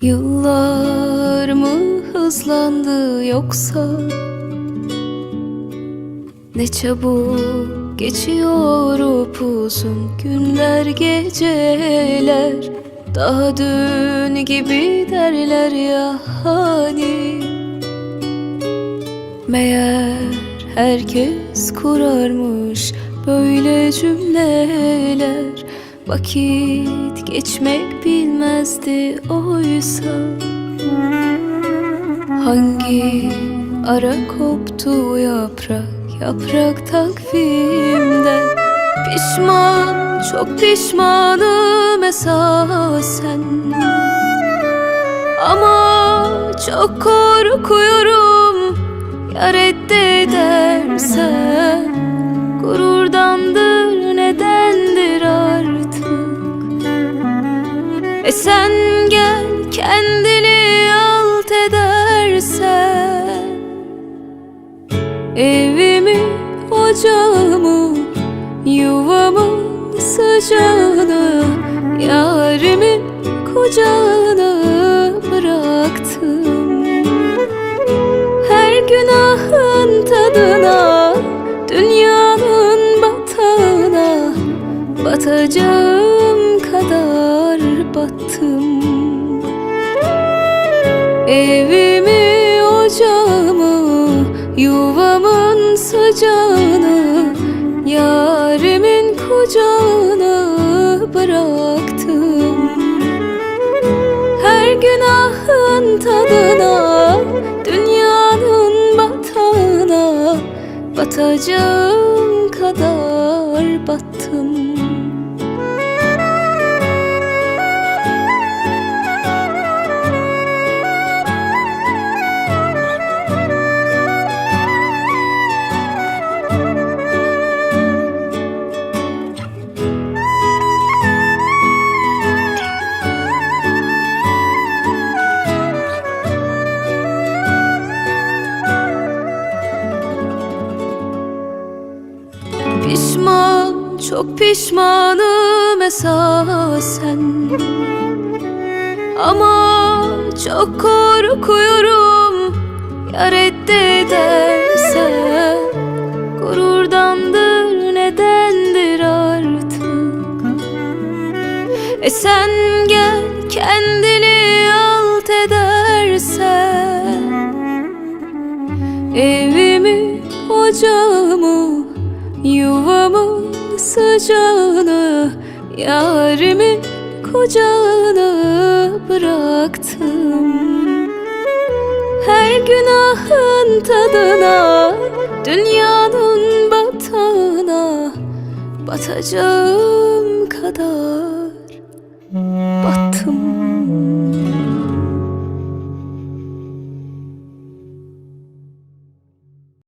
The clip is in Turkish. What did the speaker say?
Yıllar mı hızlandı yoksa? Ne çabuk geçiyor upuzun günler geceler. Daha dün gibi derler ya hani. Meğer herkes kurarmış böyle cümleler Vakit geçmek bilmezdi oysa. Hangi ara koptu yaprak? Yaprak takvimden. Pişman çok pişmanım esasen. Ama çok korkuyorum Ya reddedersen E sen gel kendini alt edersen Evimi, ocağımı, yuvamın sıcağını Yarimin kucağına bıraktım. Her günahın tadına, dünyanın batağına Batacağım battım Evimi, ocağımı, yuvamın sıcağını Yarimin kucağına bıraktım. Her günahın tadına, dünyanın batağına Batacağım kadar battım çok pişmanım esasen. Ama çok korkuyorum ya reddedersen. Gururdandır nedendir artık. E sen gel kendini alt edersen. Evimi, ocağımı, yuvamın sıcağını Yarimin kucağına bıraktım. Her günahın tadına, dünyanın batağına Batacağım kadar battım